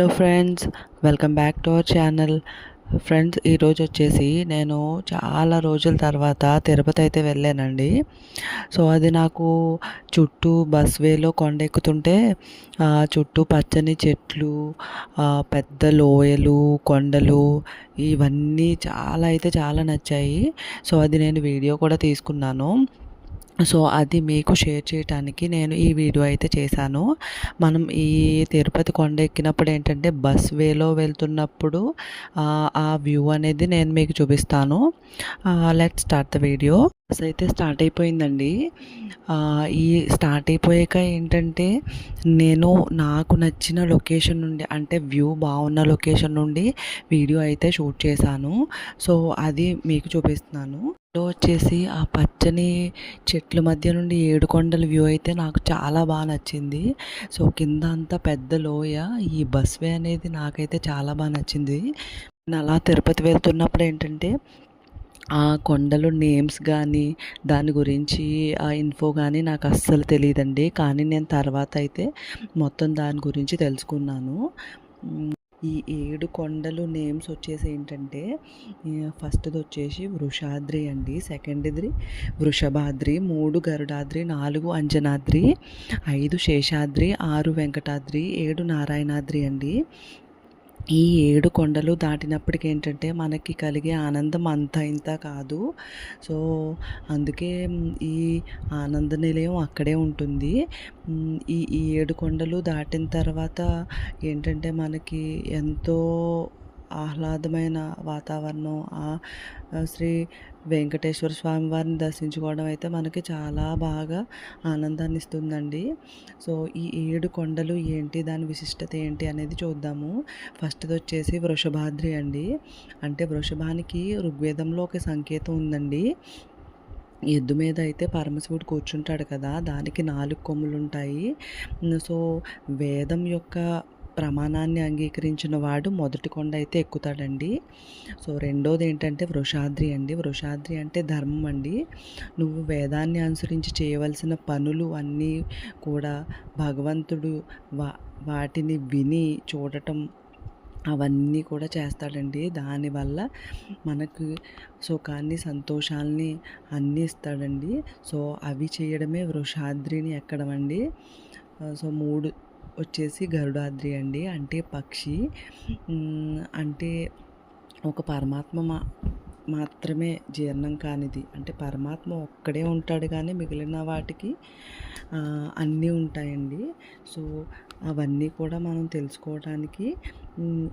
Hello friends welcome back to our channel. Friends ఈరోజు వచ్చేసి నేను చాలా రోజుల తర్వాత తిరుపతి అయితే వెళ్ళానండి. సో అది నాకు చుట్టూ బస్ వేలో కొండ ఎక్కుతుంటే చుట్టూ పచ్చని చెట్లు పెద్ద లోయలు కొండలు ఇవన్నీ చాలా అయితే చాలా నచ్చాయి. సో అది నేను వీడియో కూడా తీసుకున్నాను. సో అది మీకు షేర్ చేయడానికి నేను ఈ వీడియో అయితే చేశాను. మనం ఈ తిరుపతి కొండ ఎక్కినప్పుడు ఏంటంటే బస్ వేలో వెళ్తున్నప్పుడు ఆ వ్యూ అనేది నేను మీకు చూపిస్తాను. లెట్ స్టార్ట్ ద వీడియో బస్ అయితే స్టార్ట్ అయిపోయిందండి. ఈ స్టార్ట్ అయిపోయాక ఏంటంటే నేను నాకు నచ్చిన లొకేషన్ నుండి అంటే వ్యూ బాగున్న లొకేషన్ నుండి వీడియో అయితే షూట్ చేశాను. సో అది మీకు చూపిస్తున్నాను. వచ్చేసి ఆ పచ్చని చెట్ల మధ్య నుండి ఏడుకొండల వ్యూ అయితే నాకు చాలా బాగా నచ్చింది. సో కింద అంతా పెద్ద లోయ ఈ బస్వే అనేది నాకైతే చాలా బాగా నచ్చింది. నేను అలా తిరుపతి వెళ్తున్నప్పుడు ఏంటంటే ఆ కొండలు నేమ్స్ కానీ దాని గురించి ఆ ఇన్ఫో కానీ నాకు అస్సలు తెలియదండి కానీ నేను తర్వాత అయితే మొత్తం దాని గురించి తెలుసుకున్నాను. ఈ ఏడు కొండలు నేమ్స్ వచ్చేసి ఏంటంటే ఫస్ట్ది వచ్చేసి వృషాద్రి అండి. సెకండ్ది వృషభాద్రి మూడు గరుడాద్రి నాలుగు అంజనాద్రి ఐదు శేషాద్రి ఆరు వెంకటాద్రి ఏడు నారాయణాద్రి అండి. ఈ ఏడు కొండలు దాటినప్పటికి ఏంటంటే మనకి కలిగే ఆనందం అంత ఇంత కాదు. సో అందుకే ఈ ఆనంద నిలయం అక్కడే ఉంటుంది. ఈ ఈ ఏడు కొండలు దాటిన తర్వాత ఏంటంటే మనకి ఎంతో ఆహ్లాదమైన వాతావరణం ఆ శ్రీ వెంకటేశ్వర స్వామి వారిని దర్శించుకోవడం అయితే మనకి చాలా బాగా ఆనందాన్ని ఇస్తుందండి. సో ఈ ఏడు కొండలు ఏంటి దాని విశిష్టత ఏంటి అనేది చూద్దాము. ఫస్ట్ది వచ్చేసి వృషభాద్రి అండి. అంటే వృషభానికి ఋగ్వేదంలో ఒక సంకేతం ఉందండి. ఎద్దు మీద అయితే పరమశివుడు కూర్చుంటాడు కదా దానికి నాలుగు కొమ్ములు ఉంటాయి సో వేదం యొక్క ప్రమాణాన్ని అంగీకరించిన వాడు మొదటి కొండ అయితే ఎక్కుతాడండి. సో రెండోది ఏంటంటే వృషాద్రి అండి. వృషాద్రి అంటే ధర్మం అండి. నువ్వు వేదాన్ని అనుసరించి చేయవలసిన పనులు అన్నీ కూడా భగవంతుడు వా వాటిని విని చూడటం అవన్నీ కూడా చేస్తాడండి. దానివల్ల మనకు సుఖాన్ని సంతోషాల్ని అన్నీ ఇస్తాడండి. సో అవి చేయడమే వృషాద్రిని ఎక్కడం అండి సో మూడు వచ్చేసి గరుడాద్రి అండి. అంటే పక్షి. అంటే ఒక పరమాత్మ మా మాత్రమే జీర్ణం కానిది. అంటే పరమాత్మ ఒక్కడే ఉంటాడు కానీ మిగిలిన వాటికి అన్నీ ఉంటాయండి. సో అవన్నీ కూడా మనం తెలుసుకోవడానికి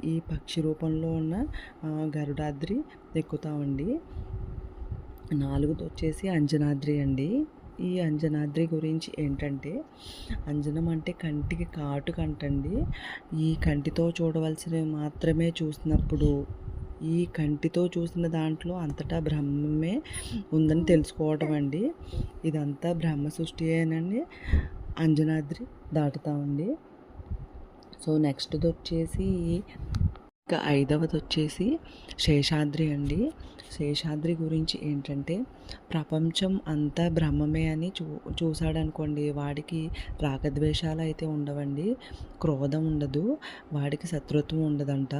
ఈ పక్షి రూపంలో ఉన్న గరుడాద్రి ఎక్కుతామండి. నాలుగుది వచ్చేసి అంజనాద్రి అండి. ఈ అంజనాద్రి గురించి ఏంటంటే అంజనం అంటే కంటికి కాటు కంటండి. ఈ కంటితో చూడవలసినవి మాత్రమే చూసినప్పుడు ఈ కంటితో చూసిన దాంట్లో అంతటా బ్రహ్మమే ఉందని తెలుసుకోవటం అండి. ఇదంతా బ్రహ్మ సృష్టి అయినండి అంజనాద్రి దాటుతామండి. సో నెక్స్ట్ది వచ్చేసి ఇంకా ఐదవది వచ్చేసి శేషాద్రి అండి. శేషాద్రి గురించి ఏంటంటే ప్రపంచం అంతా బ్రహ్మమే అని చూ చూశాడనుకోండి. వాడికి రాగద్వేషాలు అయితే ఉండవండి. క్రోధం ఉండదు. వాడికి శత్రుత్వం ఉండదంట.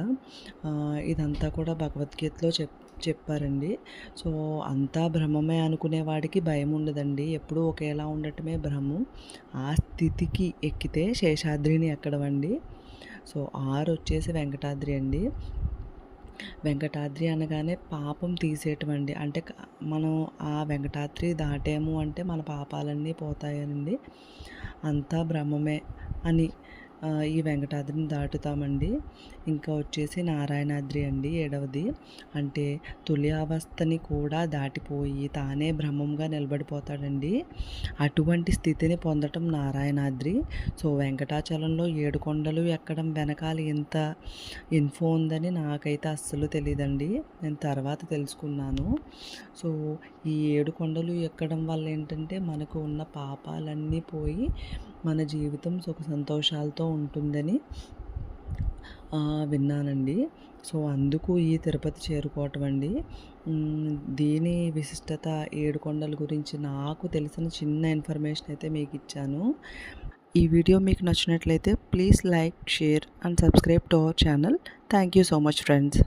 ఇదంతా కూడా భగవద్గీతలో చెప్ చెప్పారండి. సో అంతా బ్రహ్మమే అనుకునే వాడికి భయం ఉండదండి. ఎప్పుడూ ఒకేలా ఉండటమే బ్రహ్మం. ఆ స్థితికి ఎక్కితే శేషాద్రిని ఎక్కడవండి. సో ఆరు వచ్చేసి వెంకటాద్రి అండి. వెంకటాద్రి అనగానే పాపం తీసేటువంటి అంటే మనం ఆ వెంకటాద్రి దాటాము అంటే మన పాపాలన్నీ పోతాయనండి. అంతా బ్రహ్మమే అని ఈ వెంకటాద్రిని దాటుతామండి. ఇంకా వచ్చేసి నారాయణాద్రి అండి ఏడవది. అంటే తొలి అవస్థని కూడా దాటిపోయి తానే బ్రహ్మంగా నిలబడిపోతాడండి. అటువంటి స్థితిని పొందటం నారాయణాద్రి. సో వెంకటాచలంలో ఏడు కొండలు ఎక్కడం వెనకాల ఎంత ఇన్ఫో ఉందని నాకైతే అస్సలు తెలియదండి నేను తర్వాత తెలుసుకున్నాను. సో ఈ ఏడు కొండలు ఎక్కడం వల్ల ఏంటంటే మనకు ఉన్న పాపాలన్నీ పోయి మన జీవితం సుఖ సంతోషాలతో ఉంటుందని విన్నానండి. సో అందుకు ఈ తిరుపతి చేరుకోవటం అండి. దీని విశిష్టత ఏడు కొండల గురించి నాకు తెలిసిన చిన్న ఇన్ఫర్మేషన్ అయితే మీకు ఇచ్చాను. ఈ వీడియో మీకు నచ్చినట్లయితే please like share and subscribe to our channel. Thank you so much friends.